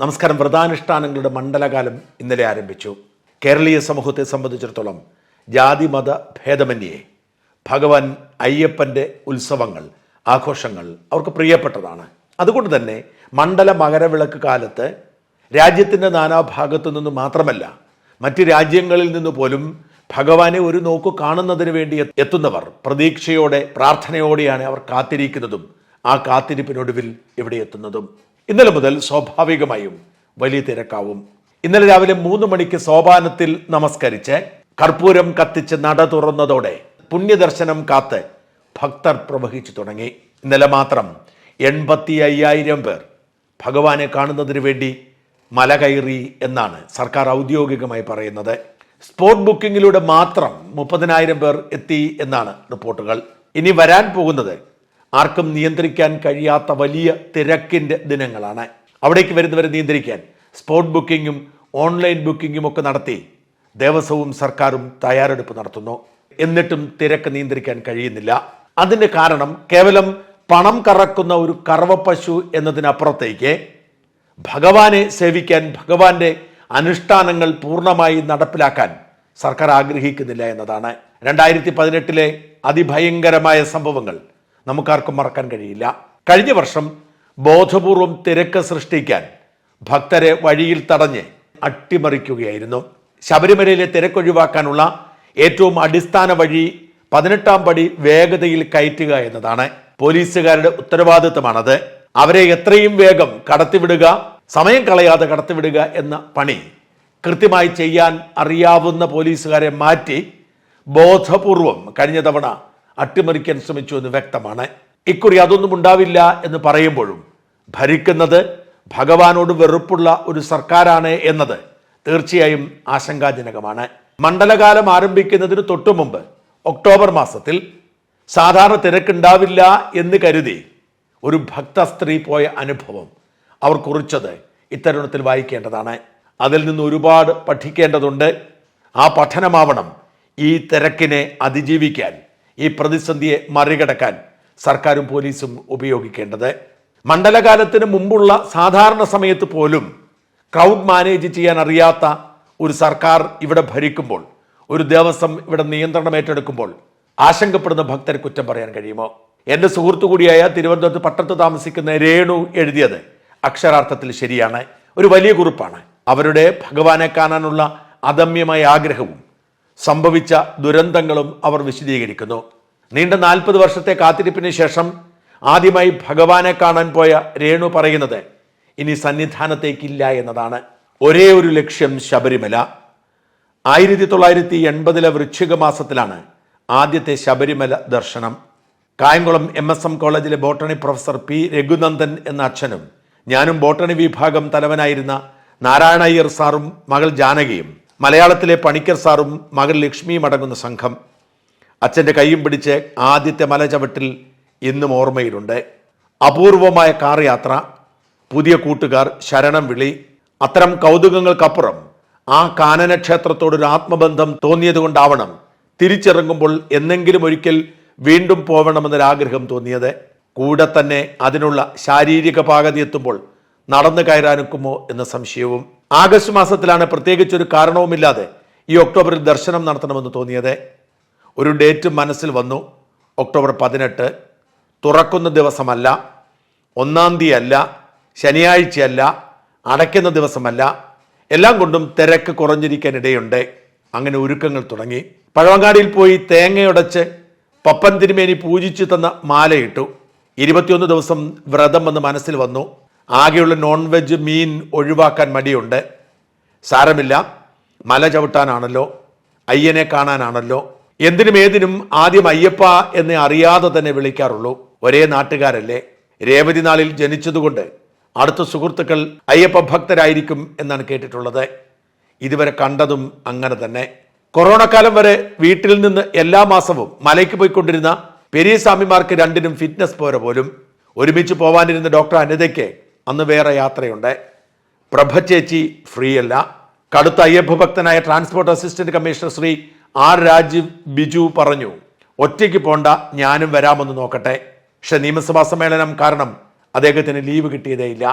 നമസ്കാരം. വ്രതാനുഷ്ഠാനങ്ങളുടെ മണ്ഡലകാലം ഇന്നലെ ആരംഭിച്ചു. കേരളീയ സമൂഹത്തെ സംബന്ധിച്ചിടത്തോളം ജാതി മത ഭേദമന്യേ ഭഗവാൻ അയ്യപ്പന്റെ ഉത്സവങ്ങൾ ആഘോഷങ്ങൾ അവർക്ക് പ്രിയപ്പെട്ടതാണ്. അതുകൊണ്ട് തന്നെ മണ്ഡല മകരവിളക്ക് കാലത്ത് രാജ്യത്തിന്റെ നാനാഭാഗത്തു നിന്ന് മാത്രമല്ല മറ്റ് രാജ്യങ്ങളിൽ നിന്ന് പോലും ഭഗവാനെ ഒരു നോക്കു കാണുന്നതിന് വേണ്ടി എത്തുന്നവർ പ്രതീക്ഷയോടെ പ്രാർത്ഥനയോടെയാണ് അവർ കാത്തിരിക്കുന്നതും ആ കാത്തിരിപ്പിനൊടുവിൽ ഇവിടെ എത്തുന്നതും. ഇന്നലെ മുതൽ സ്വാഭാവികമായും വലിയ തിരക്കാവും. ഇന്നലെ രാവിലെ മൂന്ന് മണിക്ക് സോപാനത്തിൽ നമസ്കരിച്ച് കർപ്പൂരം കത്തിച്ച് നട തുറന്നതോടെ പുണ്യദർശനം കാത്ത് ഭക്തർ പ്രവഹിച്ചു തുടങ്ങി. ഇന്നലെ മാത്രം എൺപത്തി അയ്യായിരം പേർ ഭഗവാനെ കാണുന്നതിന് വേണ്ടി മല കയറി എന്നാണ് സർക്കാർ ഔദ്യോഗികമായി പറയുന്നത്. സ്പോട്ട് ബുക്കിങ്ങിലൂടെ മാത്രം മുപ്പതിനായിരം പേർ എത്തി എന്നാണ് റിപ്പോർട്ടുകൾ. ഇനി വരാൻ പോകുന്നത് ആർക്കും നിയന്ത്രിക്കാൻ കഴിയാത്ത വലിയ തിരക്കിന്റെ ദിനങ്ങളാണ്. അവിടേക്ക് വരുന്നവരെ നിയന്ത്രിക്കാൻ സ്പോട്ട് ബുക്കിങ്ങും ഓൺലൈൻ ബുക്കിങ്ങും ഒക്കെ നടത്തി ദേവസ്വവും സർക്കാരും തയ്യാറെടുപ്പ് നടത്തുന്നു. എന്നിട്ടും തിരക്ക് നിയന്ത്രിക്കാൻ കഴിയുന്നില്ല. അതിന്റെ കാരണം കേവലം പണം കറക്കുന്ന ഒരു കറവപ്പശു എന്നതിനപ്പുറത്തേക്ക് ഭഗവാനെ സേവിക്കാൻ ഭഗവാന്റെ അനുഷ്ഠാനങ്ങൾ പൂർണമായി നടപ്പിലാക്കാൻ സർക്കാർ ആഗ്രഹിക്കുന്നില്ല എന്നതാണ്. രണ്ടായിരത്തി പതിനെട്ടിലെ അതിഭയങ്കരമായ സംഭവങ്ങൾ നമുക്കാർക്കും മറക്കാൻ കഴിയില്ല. കഴിഞ്ഞ വർഷം ബോധപൂർവം തിരക്ക് സൃഷ്ടിക്കാൻ ഭക്തരെ വഴിയിൽ തടഞ്ഞ് അട്ടിമറിക്കുകയായിരുന്നു. ശബരിമലയിലെ തിരക്കൊഴിവാക്കാനുള്ള ഏറ്റവും അടിസ്ഥാന വഴി പതിനെട്ടാം പടി വേഗതയിൽ കയറ്റുക എന്നതാണ്. പോലീസുകാരുടെ ഉത്തരവാദിത്തമാണത്. അവരെ എത്രയും വേഗം കടത്തിവിടുക സമയം കളയാതെ കടത്തിവിടുക എന്ന പണി കൃത്യമായി ചെയ്യാൻ അറിയാവുന്ന പോലീസുകാരെ മാറ്റി ബോധപൂർവം കഴിഞ്ഞ തവണ അട്ടിമറിക്കാൻ ശ്രമിച്ചു എന്ന് വ്യക്തമാണ്. ഇക്കുറി അതൊന്നും ഉണ്ടാവില്ല എന്ന് പറയുമ്പോഴും ഭരിക്കുന്നത് ഭഗവാനോട് വെറുപ്പുള്ള ഒരു സർക്കാരാണ് എന്നത് തീർച്ചയായും ആശങ്കാജനകമാണ്. മണ്ഡലകാലം ആരംഭിക്കുന്നതിന് തൊട്ടു മുമ്പ് ഒക്ടോബർ മാസത്തിൽ സാധാരണ തിരക്കുണ്ടാവില്ല എന്ന് കരുതി ഒരു ഭക്ത സ്ത്രീ പോയ അനുഭവം അവർ കുറിച്ചത് ഇത്തരുണത്തിൽ വായിക്കേണ്ടതാണ്. അതിൽ നിന്ന് ഒരുപാട് പഠിക്കേണ്ടതുണ്ട്. ആ പഠനമാവണം ഈ തിരക്കിനെ അതിജീവിക്കാൻ ഈ പ്രതിസന്ധിയെ മറികടക്കാൻ സർക്കാരും പോലീസും ഉപയോഗിക്കേണ്ടത്. മണ്ഡലകാലത്തിന് മുമ്പുള്ള സാധാരണ സമയത്ത് പോലും ക്രൗഡ് മാനേജ് ചെയ്യാൻ അറിയാത്ത ഒരു സർക്കാർ ഇവിടെ ഭരിക്കുമ്പോൾ ഒരു ദേവസ്വം ഇവിടെ നിയന്ത്രണം ഏറ്റെടുക്കുമ്പോൾ ആശങ്കപ്പെടുന്ന ഭക്തരെ കുറ്റം പറയാൻ കഴിയുമോ? എന്റെ സുഹൃത്തു കൂടിയായ തിരുവനന്തപുരത്ത് പട്ടത്ത് താമസിക്കുന്ന രേണു എഴുതിയത് അക്ഷരാർത്ഥത്തിൽ ശരിയാണ്. ഒരു വലിയ കുറിപ്പാണ്. അവരുടെ ഭഗവാനെ കാണാനുള്ള അദമ്യമായ ആഗ്രഹവും സംഭവിച്ച ദുരന്തങ്ങളും അവർ വിശദീകരിക്കുന്നു. നീണ്ട നാൽപ്പത് വർഷത്തെ കാത്തിരിപ്പിന് ശേഷം ആദ്യമായി ഭഗവാനെ കാണാൻ പോയ രേണു പറയുന്നത് ഇനി സന്നിധാനത്തേക്കില്ല എന്നതാണ്. ഒരേ ഒരു ലക്ഷ്യം ശബരിമല. ആയിരത്തി തൊള്ളായിരത്തി എൺപതിലെ വൃശ്ചിക മാസത്തിലാണ് ആദ്യത്തെ ശബരിമല ദർശനം. കായംകുളം എം എസ് എം കോളേജിലെ ബോട്ടണി പ്രൊഫസർ പി രഘുനന്ദൻ എന്ന അച്ഛനും ഞാനും ബോട്ടണി വിഭാഗം തലവനായിരുന്ന നാരായണയ്യർ സാറും മകൾ ജാനകിയും മലയാളത്തിലെ പണിക്കർ സാറും മകൾ ലക്ഷ്മിയും അടങ്ങുന്ന സംഘം. അച്ഛന്റെ കൈയും പിടിച്ച് ആദ്യത്തെ മല ചവിട്ടിൽ ഇന്നും ഓർമ്മയിലുണ്ട്. അപൂർവമായ കാർ യാത്ര പുതിയ കൂട്ടുകാർ ശരണം വിളി അത്തരം കൗതുകങ്ങൾക്കപ്പുറം ആ കാനനക്ഷേത്രത്തോടൊരു ആത്മബന്ധം തോന്നിയതുകൊണ്ടാവണം തിരിച്ചിറങ്ങുമ്പോൾ എന്നെങ്കിലും ഒരിക്കൽ വീണ്ടും പോകണമെന്നൊരാഗ്രഹം തോന്നിയത്. കൂടെ തന്നെ അതിനുള്ള ശാരീരിക പാകതി എത്തുമ്പോൾ നടന്നു കയറാനൊക്കുമോ എന്ന സംശയവും ആഗസ്റ്റ് മാസത്തിലാണ് പ്രത്യേകിച്ചൊരു കാരണവുമില്ലാതെ ഈ ഒക്ടോബറിൽ ദർശനം നടത്തണമെന്ന് തോന്നിയത്. ഒരു ഡേറ്റ് മനസ്സിൽ വന്നു. ഒക്ടോബർ പതിനെട്ട്. തുറക്കുന്ന ദിവസമല്ല. ഒന്നാം തീയതി അല്ല ശനിയാഴ്ചയല്ല. അടയ്ക്കുന്ന ദിവസമല്ല. എല്ലാം കൊണ്ടും തിരക്ക് കുറഞ്ഞിരിക്കാൻ ഇടയുണ്ട് അങ്ങനെ ഒരുക്കങ്ങൾ തുടങ്ങി. പഴവങ്ങാടിയിൽ പോയി തേങ്ങയുടച്ച് പപ്പൻ തിരുമേനി പൂജിച്ചു തന്ന മാലയിട്ടു. ഇരുപത്തിയൊന്ന് ദിവസം വ്രതം എന്ന് മനസ്സിൽ വന്നു. ആകെയുള്ള നോൺ വെജ് മീൻ ഒഴിവാക്കാൻ മടിയുണ്ട്. സാരമില്ല. മല ചവിട്ടാനാണല്ലോ. അയ്യനെ കാണാനാണല്ലോ. എന്തിനും ഏതിനും ആദ്യം അയ്യപ്പ എന്നെ അറിയാതെ തന്നെ വിളിക്കാറുള്ളൂ. ഒരേ നാട്ടുകാരല്ലേ. രേവതി നാളിൽ ജനിച്ചതുകൊണ്ട് അടുത്ത സുഹൃത്തുക്കൾ അയ്യപ്പ ഭക്തരായിരിക്കും എന്നാണ് കേട്ടിട്ടുള്ളത്. ഇതുവരെ കണ്ടതും അങ്ങനെ തന്നെ. കൊറോണ കാലം വരെ വീട്ടിൽ നിന്ന് എല്ലാ മാസവും മലയ്ക്ക് പോയിക്കൊണ്ടിരുന്ന പെരിയ സ്വാമിമാർക്ക് രണ്ടിനും ഫിറ്റ്നസ് പോരെ പോലും. ഒരുമിച്ച് പോവാനിരുന്ന ഡോക്ടർ അനിതയ്ക്ക് അന്ന് വേറെ യാത്രയുണ്ട്. പ്രഭ ചേച്ചി ഫ്രീ അല്ല കടുത്ത അയ്യപ്പ ഭക്തനായ transport assistant commissioner Shri R Rajeev Biju പറഞ്ഞു ഒറ്റയ്ക്ക് പോണ്ട ഞാനും വരാമെന്ന് നോക്കട്ടെ. പക്ഷെ നിയമസഭാ സമ്മേളനം കാരണം അദ്ദേഹത്തിന് ലീവ് കിട്ടിയതേയില്ല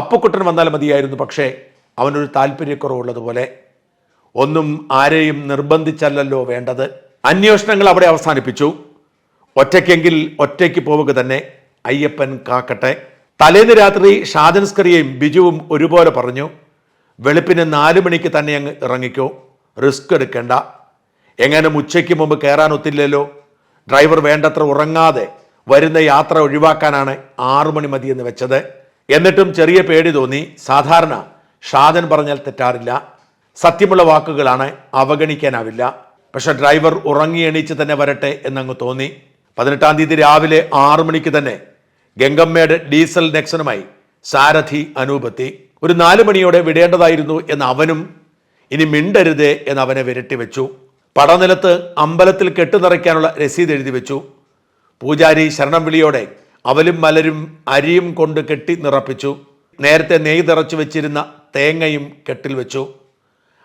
അപ്പക്കുട്ടൻ വന്നാൽ മതിയായിരുന്നു പക്ഷേ അവനൊരു താല്പര്യക്കുറവുള്ളതുപോലെ ഒന്നും ആരെയും നിർബന്ധിച്ചല്ലല്ലോ വേണ്ടത്. അന്വേഷണങ്ങൾ അവിടെ അവസാനിപ്പിച്ചു. ഒറ്റയ്ക്കെങ്കിൽ ഒറ്റയ്ക്ക് പോവുക തന്നെ അയ്യപ്പൻ കാക്കട്ടെ. തലേന്ന് രാത്രി ഷാജൻസ്കറിയയും ബിജുവും ഒരുപോലെ പറഞ്ഞു വെളുപ്പിന് നാല് മണിക്ക് തന്നെ അങ്ങ് ഇറങ്ങിക്കോ റിസ്ക് എടുക്കേണ്ട. എങ്ങനെ ഉച്ചയ്ക്ക് മുമ്പ് കയറാൻ ഒത്തില്ലല്ലോ? ഡ്രൈവർ വേണ്ടത്ര ഉറങ്ങാതെ വരുന്ന യാത്ര ഒഴിവാക്കാനാണ് ആറു മണി മതിയെന്ന് വെച്ചത്. എന്നിട്ടും ചെറിയ പേടി തോന്നി. സാധാരണ ഷാജൻ പറഞ്ഞാൽ തെറ്റാറില്ല. സത്യമുള്ള വാക്കുകളാണ് അവഗണിക്കാനാവില്ല. പക്ഷെ ഡ്രൈവർ ഉറങ്ങി എണീച്ച് തന്നെ വരട്ടെ എന്നങ്ങ് തോന്നി. പതിനെട്ടാം തീയതി രാവിലെ ആറു മണിക്ക് തന്നെ ഗംഗമ്മയുടെ ഡീസൽ നെക്സനുമായി സാരഥി അനൂപത്തി ഒരു നാല് മണിയോടെ വിടേണ്ടതായിരുന്നു എന്ന് അവനും ഇനി മിണ്ടരുതേ എന്ന് അവനെ വിരട്ടി വെച്ചു. പടനിലത്ത് അമ്പലത്തിൽ കെട്ടുനിറയ്ക്കാനുള്ള രസീത് എഴുതി വെച്ചു. പൂജാരി ശരണം വിളിയോടെ അവലും മലരും അരിയും കൊണ്ട് കെട്ടി നിറപ്പിച്ചു. നേരത്തെ നെയ് നിറച്ചു വെച്ചിരുന്ന തേങ്ങയും കെട്ടിൽ വെച്ചു.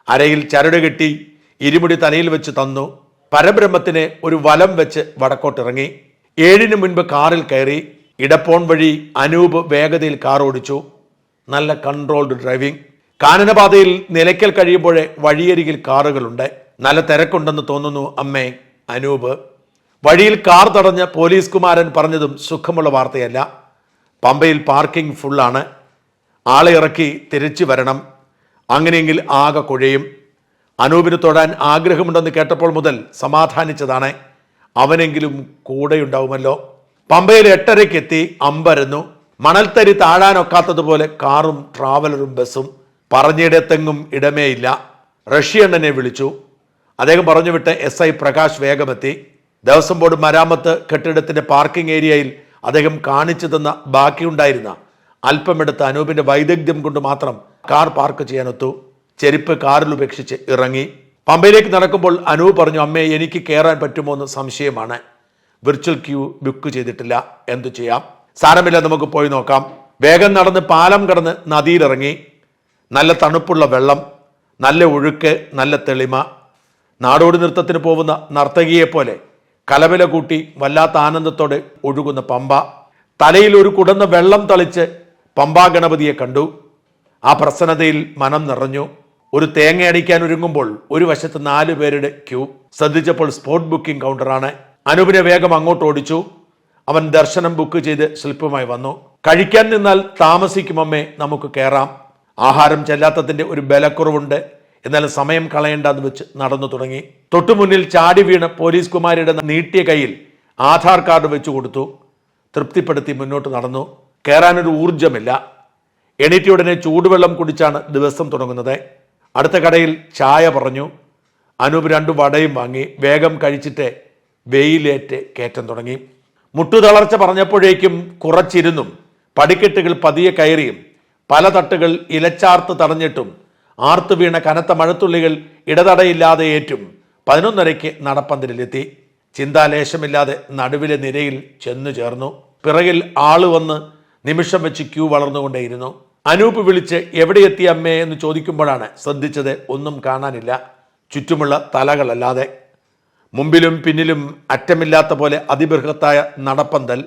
അരയിൽ ചരട് കെട്ടി ഇരുമുടി തലയിൽ വെച്ച് തന്നു. പരബ്രഹ്മത്തിന് ഒരു വലം വെച്ച് വടക്കോട്ടിറങ്ങി. ഏഴിന് മുൻപ് കാറിൽ കയറി. ഇടപ്പോൺ വഴി അനൂപ് വേഗതയിൽ കാർ ഓടിച്ചു. നല്ല കൺട്രോൾഡ് ഡ്രൈവിംഗ് കാനനപാതയിൽ നിലയ്ക്കൽ കഴിയുമ്പോഴേ വഴിയരികിൽ കാറുകളുണ്ട്. നല്ല തിരക്കുണ്ടെന്ന് തോന്നുന്നു അമ്മേ അനൂപ്. വഴിയിൽ കാർ തടഞ്ഞ പോലീസ് കുമാരൻ പറഞ്ഞതും സുഖമുള്ള വാർത്തയല്ല. പമ്പയിൽ പാർക്കിംഗ് ഫുള്ളാണ്. ആളെ ഇറക്കി തിരിച്ചു വരണം. അങ്ങനെയെങ്കിൽ ആകെ കുഴയും. അനൂപിന് തൊടാൻ ആഗ്രഹമുണ്ടെന്ന് കേട്ടപ്പോൾ മുതൽ സമാധാനിച്ചതാണ്. അവനെങ്കിലും കൂടെയുണ്ടാവുമല്ലോ. പമ്പയിൽ എട്ടരയ്ക്ക് എത്തി അമ്പരന്നു. മണൽത്തരി താഴാനൊക്കാത്തതുപോലെ കാറും ട്രാവലറും ബസ്സും പറഞ്ഞിടത്തെങ്ങും ഇടമേയില്ല. റഷ്യണ്ണനെ വിളിച്ചു. അദ്ദേഹം പറഞ്ഞു വിട്ട് എസ് ഐ പ്രകാശ് വേഗമെത്തി. ദേവസ്വം ബോർഡ് മരാമത്ത് കെട്ടിടത്തിന്റെ പാർക്കിംഗ് ഏരിയയിൽ അദ്ദേഹം കാണിച്ചു തന്ന ബാക്കിയുണ്ടായിരുന്ന അല്പമെടുത്ത അനൂപിന്റെ വൈദഗ്ധ്യം കൊണ്ട് മാത്രം കാർ പാർക്ക് ചെയ്യാനൊത്തു. ചെരുപ്പ് കാറിൽ ഉപേക്ഷിച്ച് ഇറങ്ങി. പമ്പയിലേക്ക് നടക്കുമ്പോൾ അനൂപ് പറഞ്ഞു അമ്മേ എനിക്ക് കയറാൻ പറ്റുമോ എന്ന് സംശയമാണ്. വിർച്വൽ ക്യൂ ബുക്ക് ചെയ്തിട്ടില്ല. എന്തു ചെയ്യാം? സാരമില്ല നമുക്ക് പോയി നോക്കാം. വേഗം നടന്ന് പാലം കടന്ന് നദിയിലിറങ്ങി. നല്ല തണുപ്പുള്ള വെള്ളം നല്ല ഒഴുക്ക് നല്ല തെളിമ. നാടോടി നൃത്തത്തിന് പോകുന്ന നർത്തകിയെ പോലെ കലവില കൂട്ടി വല്ലാത്ത ആനന്ദത്തോടെ ഒഴുകുന്ന പമ്പ. തലയിൽ ഒരു കുടന്ന വെള്ളം തളിച്ച് പമ്പാ ഗണപതിയെ കണ്ടു. ആ പ്രസന്നതയിൽ മനം നിറഞ്ഞു. ഒരു തേങ്ങ അടിക്കാൻ ഒരുങ്ങുമ്പോൾ ഒരു വശത്ത് നാലു പേരുടെ ക്യൂ ശ്രദ്ധിച്ചപ്പോൾ സ്പോട്ട് ബുക്കിംഗ് കൗണ്ടറാണ് അനൂപിനെ വേഗം അങ്ങോട്ട് ഓടിച്ചു. അവൻ ദർശനം ബുക്ക് ചെയ്ത് സ്ലിപ്പുമായി വന്നു. കഴിക്കാൻ നിന്നാൽ താമസിക്കുമമ്മേ നമുക്ക് കയറാം ആഹാരം ചെല്ലാത്തതിന്റെ ഒരു ബലക്കുറവുണ്ട്. എന്നാലും സമയം കളയേണ്ടെന്ന് വെച്ച് നടന്നു തുടങ്ങി. തൊട്ടു മുന്നിൽ ചാടി വീണ് പോലീസ് കുമാരിയുടെ നീട്ടിയ കയ്യിൽ ആധാർ കാർഡ് വെച്ചു കൊടുത്തു. തൃപ്തിപ്പെടുത്തി മുന്നോട്ട് നടന്നു. കയറാനൊരു ഊർജമില്ല എണീറ്റിയുടനെ ചൂടുവെള്ളം കുടിച്ചാണ് ദിവസം തുടങ്ങുന്നത്. അടുത്ത കടയിൽ ചായ പറഞ്ഞു. അനൂപ് രണ്ടു വടയും വാങ്ങി. വേഗം കഴിച്ചിട്ട് വെയിലേറ്റ് കയറ്റം തുടങ്ങി. മുട്ടുതളർച്ച പറഞ്ഞപ്പോഴേക്കും കുറച്ചിരുന്നും. പടിക്കെട്ടുകൾ പതിയെ കയറിയും. പല തട്ടുകൾ ഇലച്ചാർത്ത് തടഞ്ഞിട്ടും. ആർത്തു വീണ കനത്ത മഴത്തുള്ളികൾ ഇടതടയില്ലാതെ ഏറ്റും. പതിനൊന്നരയ്ക്ക് നടപ്പന്തലിലെത്തി ചിന്താലേശമില്ലാതെ നടുവിലെ നിരയിൽ ചെന്നു ചേർന്നു. പിറകിൽ ആൾ വന്ന് നിമിഷം വെച്ച് ക്യൂ വളർന്നുകൊണ്ടേയിരുന്നു. അനൂപ് വിളിച്ച് എവിടെ എത്തി അമ്മേ? എന്ന് ചോദിക്കുമ്പോഴാണ് ശ്രദ്ധിച്ചത് ഒന്നും കാണാനില്ല. ചുറ്റുമുള്ള തലകളല്ലാതെ. മുമ്പിലും പിന്നിലും അറ്റമില്ലാത്ത പോലെ അതിബൃഹത്തായ നടപ്പന്തൽ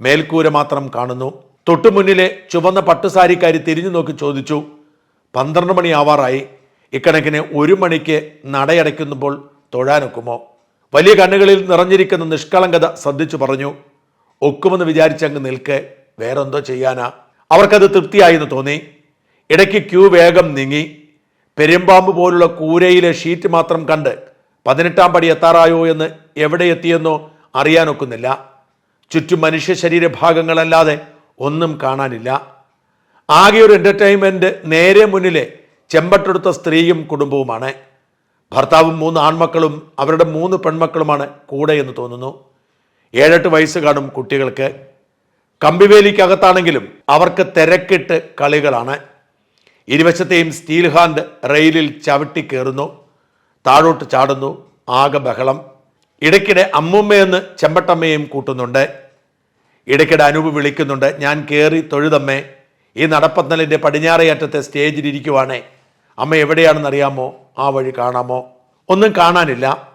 മേൽക്കൂര മാത്രം കാണുന്നു. തൊട്ടുമുന്നിലെ ചുവന്ന പട്ടുസാരിക്കാരി തിരിഞ്ഞു നോക്കി ചോദിച്ചു പന്ത്രണ്ട് മണി ആവാറായി ഇക്കണക്കിന് ഒരു മണിക്ക് നടയടയ്ക്കുമ്പോൾ തൊഴാനൊക്കുമോ? വലിയ കണ്ണുകളിൽ നിറഞ്ഞിരിക്കുന്ന നിഷ്കളങ്കത ശ്രദ്ധിച്ചു പറഞ്ഞു. ഒക്കുമെന്ന് വിചാരിച്ചങ്ങ് നിൽക്കെ. വേറെന്തോ ചെയ്യാനാ. അവർക്കത് തൃപ്തിയായെന്ന് തോന്നി. ഇടയ്ക്ക് ക്യൂ വേഗം നീങ്ങി. പെരുമ്പാമ്പ് പോലുള്ള കൂരയിലെ ഷീറ്റ് മാത്രം കണ്ട് പതിനെട്ടാം പടി എത്താറായോ എന്ന് എവിടെ എത്തിയെന്നോ അറിയാനൊക്കുന്നില്ല. ചുറ്റും മനുഷ്യ ശരീരഭാഗങ്ങളല്ലാതെ ഒന്നും കാണാനില്ല. ആകെ ഒരു എന്റർടൈൻമെന്റ് നേരെ മുന്നിലെ ചെമ്പട്ടെടുത്ത സ്ത്രീയും കുടുംബവുമാണ്. ഭർത്താവും മൂന്ന് ആൺമക്കളും അവരുടെ മൂന്ന് പെൺമക്കളുമാണ് കൂടെ എന്ന് തോന്നുന്നു. ഏഴെട്ട് വയസ്സ് കാണും കുട്ടികൾക്ക്. കമ്പിവേലിക്കകത്താണെങ്കിലും അവർക്ക് തിരക്കിട്ട് കളികളാണ്. ഇരുവശത്തെയും സ്റ്റീൽ ഹാൻഡ് റെയിലിൽ ചവിട്ടി കയറുന്നു. താഴോട്ട് ചാടുന്നു ആകെ ബഹളം. ഇടയ്ക്കിടെ അമ്മൂമ്മയെന്ന് ചെമ്പട്ടമ്മയും കൂട്ടുന്നുണ്ട്. ഇടയ്ക്കിടെ അനൂപ് വിളിക്കുന്നുണ്ട് ഞാൻ കയറി തൊഴുതമ്മേ ഈ നടപ്പത്തലിന്റെ പടിഞ്ഞാറേ അറ്റത്തെ സ്റ്റേജിൽ ഇരിക്കുവാണേ. അമ്മ എവിടെയാണെന്ന് അറിയാമോ ആ വഴി കാണാമോ? ഒന്നും കാണാനില്ല.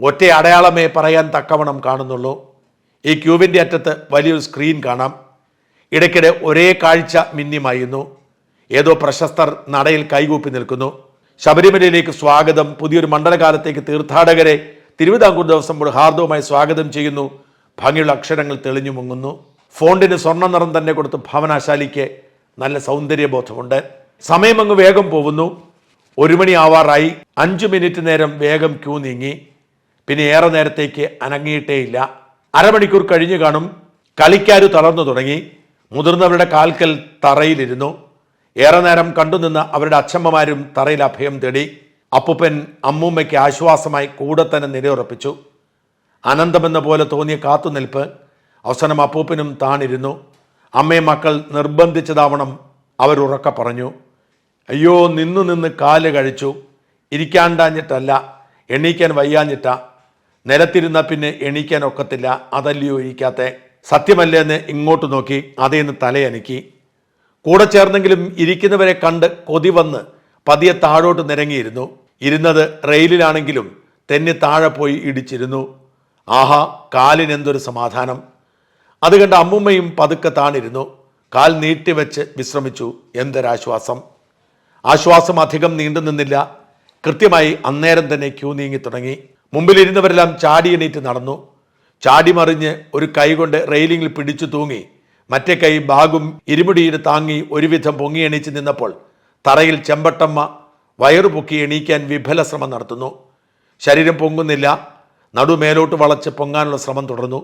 ഒറ്റ അടയാളമേ പറയാൻ തക്കവണ്ണം കാണുന്നുള്ളൂ. ഈ ക്യൂബിന്റെ അറ്റത്ത് വലിയൊരു സ്ക്രീൻ കാണാം. ഇടയ്ക്കിടെ ഒരേ കാഴ്ച മിന്നിമായുന്നു. ഏതോ പ്രശസ്തർ നടയിൽ കൈകൂപ്പി നിൽക്കുന്നു. ശബരിമലയിലേക്ക് സ്വാഗതം. പുതിയൊരു മണ്ഡലകാലത്തേക്ക് തീർത്ഥാടകരെ തിരുവിതാംകൂർ ദിവസം മുഴുവൻ ഹാർദവുമായി സ്വാഗതം ചെയ്യുന്നു. ഭംഗിയുള്ള അക്ഷരങ്ങൾ തെളിഞ്ഞു മുങ്ങുന്നു. ഫോണ്ടിന് സ്വർണ നിറം തന്നെ കൊടുത്ത് ഭവനാശാലിക്ക് നല്ല സൗന്ദര്യബോധമുണ്ട്. സമയം അങ്ങ് വേഗം പോകുന്നു. ഒരു മണി ആവാറായി. അഞ്ചു മിനിറ്റ് നേരം വേഗം ക്യൂ നീങ്ങി. പിന്നെ ഏറെ നേരത്തേക്ക് അനങ്ങിയിട്ടേയില്ല അരമണിക്കൂർ കഴിഞ്ഞു കാണും. കളിക്കാരു തളർന്നു തുടങ്ങി. മുതിർന്നവരുടെ കാൽക്കൽ തറയിലിരുന്നു. ഏറെ നേരം കണ്ടുനിന്ന് അവരുടെ അച്ഛമ്മമാരും തറയിൽ അഭയം തേടി അപ്പുപ്പൻ അമ്മൂമ്മയ്ക്ക് ആശ്വാസമായി കൂടെ തന്നെ നിലയുറപ്പിച്ചു. അനന്തമെന്ന പോലെ തോന്നിയ കാത്തുനിൽപ്പ് അവസാനം അപ്പൂപ്പനും താണിരുന്നു. അമ്മയും മക്കൾ നിർബന്ധിച്ചതാവണം അവരുറക്ക പറഞ്ഞു. അയ്യോ നിന്നു നിന്ന് കാൽ കഴിച്ചു. ഇരിക്കാണ്ടാഞ്ഞിട്ടല്ല എണീക്കാൻ വയ്യാഞ്ഞിട്ട. നിലത്തിരുന്ന പിന്നെ എണീക്കാൻ ഒക്കത്തില്ല. അതല്ലയോ ഇരിക്കാത്ത. സത്യമല്ലേ എന്ന് ഇങ്ങോട്ട് നോക്കി അതേന്ന് തലയനക്കി. കൂടെ ചേർന്നെങ്കിലും ഇരിക്കുന്നവരെ കണ്ട് കൊതി വന്ന് പതിയെ താഴോട്ട് നിരങ്ങിയിരുന്നു. ഇരുന്നത് റെയിലിലാണെങ്കിലും തെന്നി താഴെ പോയി ഇടിച്ചിരുന്നു. ആഹാ കാലിനെന്തൊരു സമാധാനം. അത് കണ്ട് അമ്മുമ്മയും പതുക്കെ താണിരുന്നു. കാൽ നീട്ടിവെച്ച് വിശ്രമിച്ചു. എന്തൊരാശ്വാസം. ആശ്വാസം അധികം നീണ്ടു നിന്നില്ല. കൃത്യമായി അന്നേരം തന്നെ ക്യൂ നീങ്ങി തുടങ്ങി. മുമ്പിലിരുന്നവരെല്ലാം ചാടി എണീറ്റ് നടന്നു. ചാടി മറിഞ്ഞ് ഒരു കൈകൊണ്ട് റെയിലിങ്ങിൽ പിടിച്ചു തൂങ്ങി. മറ്റേ കൈ ബാഗും ഇരുമുടിയിൽ താങ്ങി ഒരുവിധം പൊങ്ങി എണീച്ച് നിന്നപ്പോൾ തറയിൽ ചെമ്പട്ടമ്മ വയറു പൊക്കി എണീക്കാൻ വിഫല ശ്രമം നടത്തുന്നു. ശരീരം പൊങ്ങുന്നില്ല. നടുമേലോട്ട് വളച്ച് പൊങ്ങാനുള്ള ശ്രമം തുടർന്നു.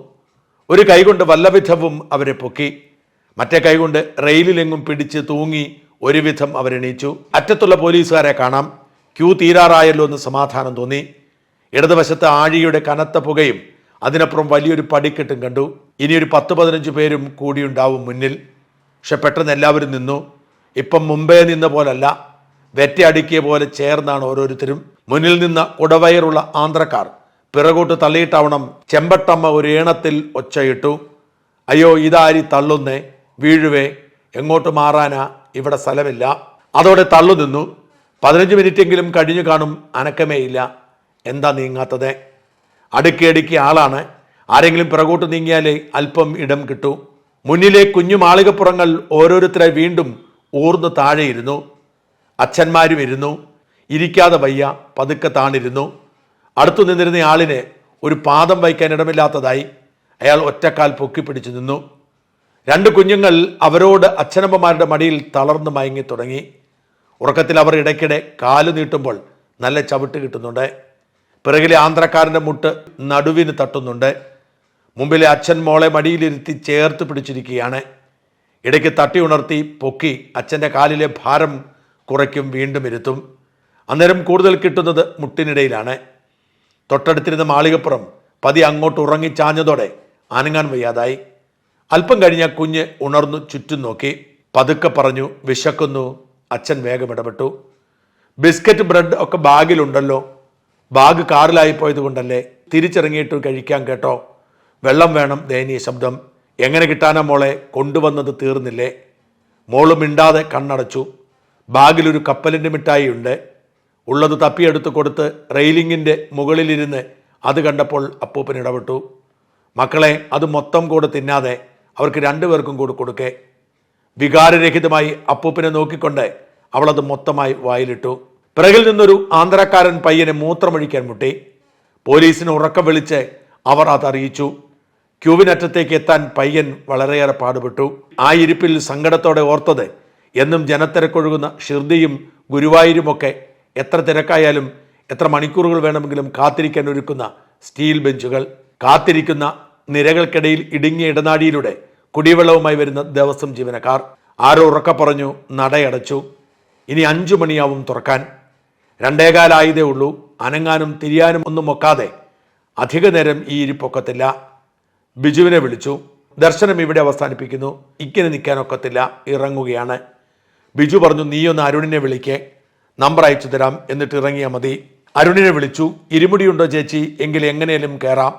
ഒരു കൈകൊണ്ട് വല്ലവിധവും അവരെ പൊക്കി. മറ്റേ കൈകൊണ്ട് റെയിലിലെങ്ങും പിടിച്ച് തൂങ്ങി ഒരുവിധം അവരെണീച്ചു അറ്റത്തുള്ള പോലീസുകാരെ കാണാം. ക്യൂ തീരാറായല്ലോ എന്ന് സമാധാനം തോന്നി. ഇടതുവശത്ത് ആഴിയുടെ കനത്ത പുകയും അതിനപ്പുറം വലിയൊരു പടിക്കെട്ടും കണ്ടു. ഇനിയൊരു പത്ത് പതിനഞ്ച് പേരും കൂടിയുണ്ടാവും മുന്നിൽ. പക്ഷെ പെട്ടെന്ന് എല്ലാവരും നിന്നു. ഇപ്പം മുമ്പേ നിന്ന പോലല്ല വെറ്റ അടുക്കിയ പോലെ ചേർന്നാണ് ഓരോരുത്തരും. മുന്നിൽ നിന്ന കുടവയറുള്ള ആന്ധ്രക്കാർ പിറകോട്ട് തള്ളിയിട്ടാവണം ചെമ്പട്ടമ്മ ഒരു ഏണത്തിൽ ഒച്ചയിട്ടു. അയ്യോ ഇതാരി തള്ളുന്നേ വീഴുവേ എങ്ങോട്ട് മാറാനാ ഇവിടെ സ്ഥലമില്ല. അതോടെ തള്ളു നിന്നു പതിനഞ്ച് മിനിറ്റെങ്കിലും കഴിഞ്ഞു കാണും അനക്കമേ ഇല്ല. എന്താ നീങ്ങാത്തത്? അടുക്കി അടുക്കി ആളാണ്. ആരെങ്കിലും പിറകോട്ട് നീങ്ങിയാലേ അല്പം ഇടം കിട്ടൂ. മുന്നിലെ കുഞ്ഞു മാളികപ്പുറങ്ങൾ ഓരോരുത്തരെ വീണ്ടും ഊർന്ന് താഴെയിരുന്നു. അച്ഛന്മാരും ഇരുന്നു. ഇരിക്കാതെ വയ്യ പതുക്കെ താണിരുന്നു. അടുത്തു നിന്നിരുന്ന ആളിന് ഒരു പാദം വയ്ക്കാൻ ഇടമില്ലാത്തതായി അയാൾ ഒറ്റക്കാൽ പൊക്കിപ്പിടിച്ചു നിന്നു. രണ്ട് കുഞ്ഞുങ്ങൾ അവരോട് അച്ഛനമ്മമാരുടെ മടിയിൽ തളർന്നു മയങ്ങി തുടങ്ങി. ഉറക്കത്തിൽ അവർ ഇടയ്ക്കിടെ കാലു നീട്ടുമ്പോൾ നല്ല ചവിട്ട് കിട്ടുന്നുണ്ട്. പിറകിലെ ആന്ധ്രക്കാരന്റെ മുട്ട് നടുവിന് തട്ടുന്നുണ്ട്. മുമ്പിലെ അച്ഛൻ മോളെ മടിയിലിരുത്തി ചേർത്ത് പിടിച്ചിരിക്കുകയാണ്. ഇടയ്ക്ക് തട്ടി ഉണർത്തി പൊക്കി അച്ഛന്റെ കാലിലെ ഭാരം കുറയ്ക്കും വീണ്ടും ഇരുത്തും. അന്നേരം കൂടുതൽ കിട്ടുന്നത് മുട്ടിനിടയിലാണ്. തൊട്ടടുത്തിരുന്ന മാളികപ്പുറം പതി അങ്ങോട്ട് ഉറങ്ങിച്ചാഞ്ഞതോടെ അനങ്ങാൻ വയ്യാതായി. അല്പം കഴിഞ്ഞ കുഞ്ഞ് ഉണർന്നു ചുറ്റും നോക്കി. പതുക്കെ പറഞ്ഞു വിശക്കുന്നു. അച്ഛൻ വേഗം ഇടപെട്ടു. ബിസ്ക്കറ്റ് ബ്രെഡ് ഒക്കെ ബാഗിലുണ്ടല്ലോ. ബാഗ് കാറിലായി പോയത് കൊണ്ടല്ലേ തിരിച്ചിറങ്ങിയിട്ട് കഴിക്കാൻ കേട്ടോ? വെള്ളം വേണം ദയനീയ ശബ്ദം. എങ്ങനെ കിട്ടാനാ മോളെ? കൊണ്ടുവന്നത് തീർന്നില്ലേ? മോൾ മിണ്ടാതെ കണ്ണടച്ചു. ബാഗിലൊരു കപ്പലിന്റെ മിഠായി ഉണ്ട് ഉള്ളത് തപ്പിയെടുത്ത് കൊടുത്ത് റെയിലിങ്ങിന്റെ മുകളിലിരുന്ന് അത് കണ്ടപ്പോൾ അപ്പൂപ്പൻ ഇടപെട്ടു. മക്കളെ അത് മൊത്തം കൂടെ തിന്നാതെ അവർക്ക് രണ്ടുപേർക്കും കൂടെ കൊടുക്കേ. വികാരരഹിതമായി അപ്പൂപ്പനെ നോക്കിക്കൊണ്ട് അവളത് മൊത്തമായി വായിലിട്ടു. പിറകിൽ നിന്നൊരു ആന്ധ്രക്കാരൻ പയ്യനെ മൂത്രമൊഴിക്കാൻ മുട്ടി. പോലീസിന് ഉറക്കം വിളിച്ച് അവർ അതറിയിച്ചു ക്യൂവിനറ്റത്തേക്ക് എത്താൻ പയ്യൻ വളരെയേറെ പാടുപെട്ടു. ആ ഇരിപ്പിൽ സങ്കടത്തോടെ ഓർത്തത് എന്നും ജനത്തിരക്കൊഴുകുന്ന ഷിർദിയും ഗുരുവായൂരുമൊക്കെ എത്ര തിരക്കായാലും എത്ര മണിക്കൂറുകൾ വേണമെങ്കിലും കാത്തിരിക്കാൻ ഒരുക്കുന്ന സ്റ്റീൽ ബെഞ്ചുകൾ കാത്തിരിക്കുന്ന നിരകൾക്കിടയിൽ ഇടുങ്ങിയ ഇടനാഴിയിലൂടെ കുടിവെള്ളവുമായി വരുന്ന ദേവസ്വം ജീവനക്കാർ. ആരോ ഉറക്ക പറഞ്ഞു നടയടച്ചു. ഇനി അഞ്ചു മണിയാവും തുറക്കാൻ. രണ്ടേകാലായതേ ഉള്ളൂ. അനങ്ങാനും തിരിയാനും ഒന്നും ഒക്കാതെ അധിക നേരം ഈ ഇരിപ്പൊക്കത്തില്ല. ബിജുവിനെ വിളിച്ചു. ദർശനം ഇവിടെ അവസാനിപ്പിക്കുന്നു. ഇങ്ങനെ നിൽക്കാനൊക്കത്തില്ല. ഇറങ്ങുകയാണ്. ബിജു പറഞ്ഞു നീയൊന്ന് അരുണിനെ വിളിക്കേ. നമ്പർ അയച്ചു തരാം. എന്നിട്ട് ഇറങ്ങിയാൽ മതി. അരുണിനെ വിളിച്ചു. ഇരുമുടിയുണ്ടോ ചേച്ചി? എങ്കിൽ എങ്ങനെയും കയറാം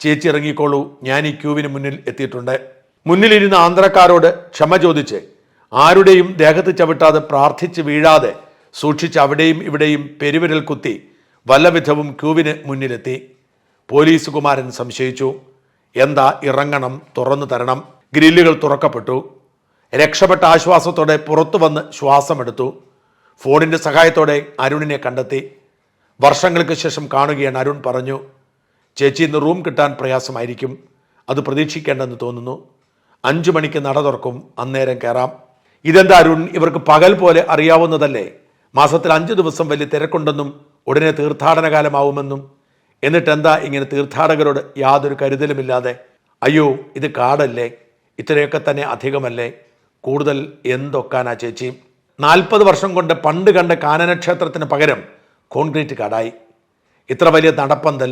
ചേച്ചി ഇറങ്ങിക്കോളൂ. ഞാൻ ഈ ക്യൂവിന് മുന്നിൽ എത്തിയിട്ടുണ്ട്. മുന്നിലിരുന്ന ആന്ധ്രക്കാരോട് ക്ഷമ ചോദിച്ച് ആരുടെയും ദേഹത്ത് ചവിട്ടാതെ പ്രാർത്ഥിച്ച് വീഴാതെ സൂക്ഷിച്ച് അവിടെയും ഇവിടെയും പെരുവിരൽ കുത്തി വല്ലവിധവും ക്യൂവിന് മുന്നിലെത്തി. പോലീസ് കുമാരൻ സംശയിച്ചു. എന്താ ഇറങ്ങണം തുറന്നു തരണം? ഗ്രില്ലുകൾ തുറക്കപ്പെട്ടു. രക്ഷപ്പെട്ട ആശ്വാസത്തോടെ പുറത്തു വന്ന് ശ്വാസമെടുത്തു. ഫോണിന്റെ സഹായത്തോടെ അരുണിനെ കണ്ടെത്തി. വർഷങ്ങൾക്ക് ശേഷം കാണുകയാണ് അരുൺ പറഞ്ഞു. ചേച്ചി ഇന്ന് റൂം കിട്ടാൻ പ്രയാസമായിരിക്കും. അത് പ്രതീക്ഷിക്കേണ്ടെന്ന് തോന്നുന്നു. അഞ്ചു മണിക്ക് നട തുറക്കും. അന്നേരം കയറാം ഇതെന്താ അരുൺ? ഇവർക്ക് പകൽ പോലെ അറിയാവുന്നതല്ലേ? മാസത്തിൽ അഞ്ച് ദിവസം വലിയ തിരക്കുണ്ടെന്നും ഉടനെ തീർത്ഥാടന കാലമാവുമെന്നും എന്നിട്ട് എന്താ ഇങ്ങനെ തീർത്ഥാടകരോട് യാതൊരു കരുതലുമില്ലാതെ അയ്യോ ഇത് കാടല്ലേ? ഇത്രയൊക്കെ തന്നെ അധികമല്ലേ? കൂടുതൽ എന്തൊക്കാനാ ചേച്ചി? നാൽപ്പത് വർഷം കൊണ്ട് പണ്ട് കണ്ട കാനനക്ഷേത്രത്തിന് പകരം കോൺക്രീറ്റ് കാടായി. ഇത്ര വലിയ നടപ്പന്തൽ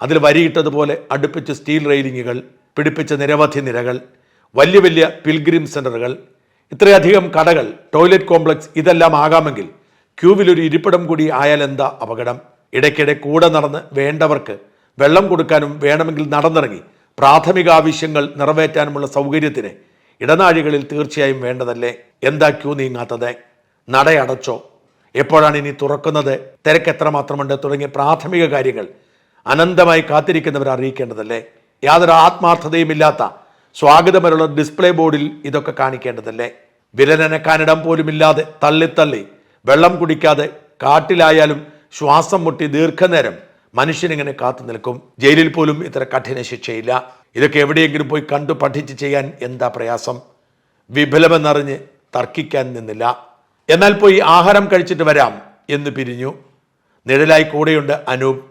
അതിൽ വരിയിട്ടതുപോലെ അടുപ്പിച്ച് സ്റ്റീൽ റെയിലിങ്ങുകൾ പിടിപ്പിച്ച നിരവധി നിരകൾ വലിയ വലിയ പിൽഗ്രിം സെന്ററുകൾ ഇത്രയധികം കടകൾ ടോയ്ലറ്റ് കോംപ്ലക്സ് ഇതെല്ലാം ആകാമെങ്കിൽ ക്യൂവിൽ ഒരു ഇരിപ്പിടം കൂടി ആയാൽ എന്താ അപകടം? ഇടയ്ക്കിടെ കൂടെ നടന്ന് വേണ്ടവർക്ക് വെള്ളം കൊടുക്കാനും വേണമെങ്കിൽ നടന്നിറങ്ങി പ്രാഥമിക ആവശ്യങ്ങൾ നിറവേറ്റാനുമുള്ള സൗകര്യത്തിന് ഇടനാഴികളിൽ തീർച്ചയായും വേണ്ടതല്ലേ? എന്താ ക്യൂ നീങ്ങാത്തത്? നടയടച്ചോ എപ്പോഴാണ് ഇനി തുറക്കുന്നത്? തിരക്ക് എത്രമാത്രമുണ്ട്? തുടങ്ങിയ പ്രാഥമിക കാര്യങ്ങൾ അനന്തമായി കാത്തിരിക്കുന്നവർ അറിയിക്കേണ്ടതല്ലേ? യാതൊരു ആത്മാർത്ഥതയുമില്ലാത്ത സ്വാഗതമരുള്ള ഡിസ്പ്ലേ ബോർഡിൽ ഇതൊക്കെ കാണിക്കേണ്ടതല്ലേ? വിരലനക്കാനിടം പോലുമില്ലാതെ തള്ളിത്തള്ളി വെള്ളം കുടിക്കാതെ കാട്ടിലായാലും ശ്വാസം മുട്ടി ദീർഘനേരം മനുഷ്യനിങ്ങനെ കാത്തു നിൽക്കും. ജയിലിൽ പോലും ഇത്ര കഠിന ശിക്ഷയില്ല. ഇതൊക്കെ എവിടെയെങ്കിലും പോയി കണ്ടു പഠിച്ച് ചെയ്യാൻ എന്താ പ്രയാസം? വിഫലമെന്നറിഞ്ഞ് തർക്കിക്കാൻ നിന്നില്ല. എന്നാൽ പോയി ആഹാരം കഴിച്ചിട്ട് വരാം എന്ന് പിരിഞ്ഞു. നിഴലായി കൂടെയുണ്ട് അനൂപ്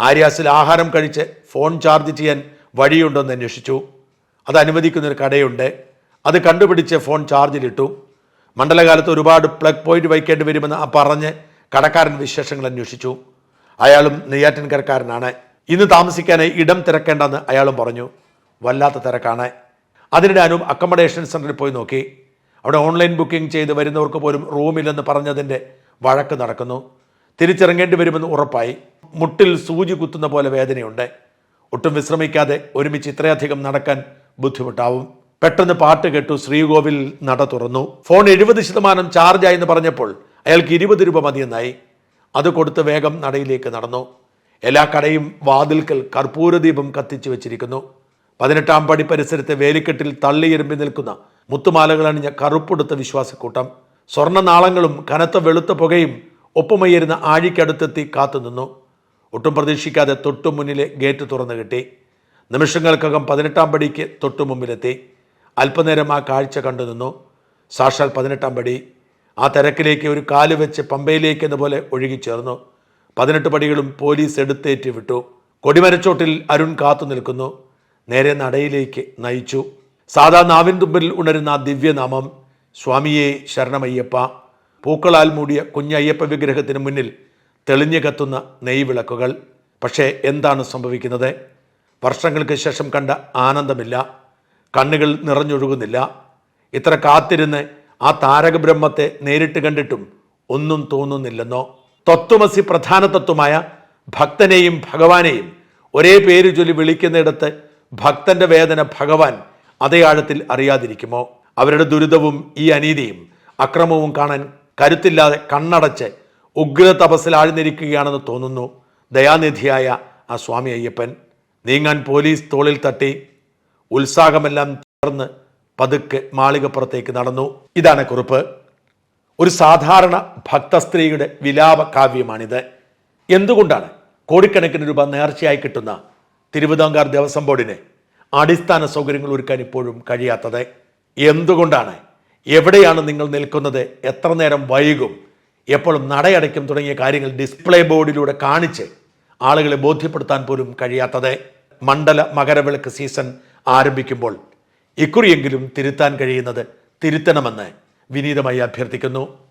ആര്യാസിൽ ആഹാരം കഴിച്ച് ഫോൺ ചാർജ് ചെയ്യാൻ വഴിയുണ്ടോയെന്ന് അന്വേഷിച്ചു. അത് അനുവദിക്കുന്നൊരു കടയുണ്ട്. അത് കണ്ടുപിടിച്ച് ഫോൺ ചാർജിലിട്ടു. മണ്ഡലകാലത്ത് ഒരുപാട് പ്ലഗ് പോയിന്റ് വയ്ക്കേണ്ടി വരുമെന്ന് ആ പറഞ്ഞ് കടക്കാരൻ വിശേഷങ്ങൾ അന്വേഷിച്ചു. അയാളും നെയ്യാറ്റിൻകരക്കാരനാണ്. ഇന്ന് താമസിക്കാനായി ഇടം തിരക്കേണ്ടെന്ന് അയാളും പറഞ്ഞു. വല്ലാത്ത തിരക്കാണ്. അതിനിടെ അനൂപ് അക്കോമഡേഷൻ സെന്ററിൽ പോയി നോക്കി. അവിടെ ഓൺലൈൻ ബുക്കിംഗ് ചെയ്ത് വരുന്നവർക്ക് പോലും റൂമില്ലെന്ന് പറഞ്ഞതിന്റെ വഴക്ക് നടക്കുന്നു. തിരിച്ചിറങ്ങേണ്ടി വരുമെന്ന് ഉറപ്പായി. മുട്ടിൽ സൂചി കുത്തുന്ന പോലെ വേദനയുണ്ട്. ഒട്ടും വിശ്രമിക്കാതെ ഒരുമിച്ച് ഇത്രയധികം നടക്കാൻ ബുദ്ധിമുട്ടാവും. പെട്ടെന്ന് പാട്ട് കേട്ടു ശ്രീകോവിൽ നട തുറന്നു. ഫോൺ എഴുപത് ശതമാനം ചാർജായി എന്ന് പറഞ്ഞപ്പോൾ അയാൾക്ക് ഇരുപത് രൂപ മതിയെന്നായി. അത് കൊടുത്ത് വേഗം നടയിലേക്ക് നടന്നു. എല്ലാ കടയും വാതിൽക്കൽ കർപ്പൂരദീപം കത്തിച്ചു വെച്ചിരിക്കുന്നു. പതിനെട്ടാം പടി പരിസരത്തെ വേലിക്കെട്ടിൽ തള്ളിയിരുമ്പി നിൽക്കുന്ന മുത്തുമാലകളണിഞ്ഞ കറുപ്പെടുത്ത വിശ്വാസക്കൂട്ടം. സ്വർണ നാളങ്ങളും കനത്ത വെളുത്ത പുകയും ഒപ്പമയ്യരുന്ന ആഴിക്കടുത്തെത്തി കാത്തുനിന്നു ഒട്ടും പ്രതീക്ഷിക്കാതെ തൊട്ടു മുന്നിലെ ഗേറ്റ് തുറന്നു കിട്ടി. നിമിഷങ്ങൾക്കകം പതിനെട്ടാം പടിക്ക് തൊട്ടു മുമ്പിലെത്തി അല്പനേരം ആ കാഴ്ച കണ്ടു നിന്നു. സാക്ഷാൽ പതിനെട്ടാം പടി. ആ തിരക്കിലേക്ക് ഒരു കാൽ വെച്ച് പമ്പയിലേക്ക് എന്ന പോലെ ഒഴുകിച്ചേർന്നു പതിനെട്ട് പടികളും പോലീസ് എടുത്തേറ്റ് വിട്ടു. കൊടിമരച്ചോട്ടിൽ അരുൺ കാത്തു നിൽക്കുന്നു. നേരെ നടയിലേക്ക് നയിച്ചു. സാധാ നാവിൻ തുമ്പിൽ ഉണരുന്ന ദിവ്യനാമം സ്വാമിയെ ശരണമയ്യപ്പ. പൂക്കളാൽ മൂടിയ കുഞ്ഞയ്യപ്പ വിഗ്രഹത്തിന് മുന്നിൽ തെളിഞ്ഞു കത്തുന്ന നെയ്വിളക്കുകൾ. പക്ഷേ എന്താണ് സംഭവിക്കുന്നത്? വർഷങ്ങൾക്ക് ശേഷം കണ്ട ആനന്ദമില്ല. കണ്ണുകൾ നിറഞ്ഞൊഴുകുന്നില്ല. ഇത്ര കാത്തിരുന്ന് ആ താരകബ്രഹ്മത്തെ നേരിട്ട് കണ്ടിട്ടും ഒന്നും തോന്നുന്നില്ലെന്നോ? തത്വമസി പ്രധാന തത്വമായ ഭക്തനെയും ഭഗവാനെയും ഒരേ പേര് ചൊല്ലി വിളിക്കുന്നിടത്ത് ഭക്തന്റെ വേദന ഭഗവാൻ അതേ ആഴത്തിൽ അറിയാതിരിക്കുമോ? അവരുടെ ദുരിതവും ഈ അനീതിയും അക്രമവും കാണാൻ കരുത്തില്ലാതെ കണ്ണടച്ച് ഉഗ്ര തപസ്സിൽ ആഴ്ന്നിരിക്കുകയാണെന്ന് തോന്നുന്നു ദയാനിധിയായ ആ സ്വാമി അയ്യപ്പൻ. നീങ്ങാൻ പോലീസ് തോളിൽ തട്ടി ഉത്സാഹമെല്ലാം ചേർന്ന് പതുക്കെ മാളികപ്പുറത്തേക്ക് നടന്നു. ഇതാണ് കുറിപ്പ്. ഒരു സാധാരണ ഭക്തസ്ത്രീയുടെ വിലാപ കാവ്യമാണിത് എന്തുകൊണ്ടാണ് കോടിക്കണക്കിന് രൂപ നേർച്ചയായി കിട്ടുന്ന തിരുവിതാംകാർ ദേവസ്വം ബോർഡിന് അടിസ്ഥാന സൗകര്യങ്ങൾ ഒരുക്കാൻ ഇപ്പോഴും കഴിയാത്തത്? എന്തുകൊണ്ടാണ്? എവിടെയാണ് നിങ്ങൾ നിൽക്കുന്നത്? എത്ര നേരം വൈകും? എപ്പോഴും നടയടയ്ക്കും തുടങ്ങിയ കാര്യങ്ങൾ ഡിസ്പ്ലേ ബോർഡിലൂടെ കാണിച്ച് ആളുകളെ ബോധ്യപ്പെടുത്താൻ പോലും കഴിയാത്തത്? മണ്ഡല മകരവിളക്ക് സീസൺ ആരംഭിക്കുമ്പോൾ ഇക്കുറിയെങ്കിലും തിരുത്താൻ കഴിയുന്നത് തിരുത്തണമെന്ന് വിനീതമായി അഭ്യർത്ഥിക്കുന്നു.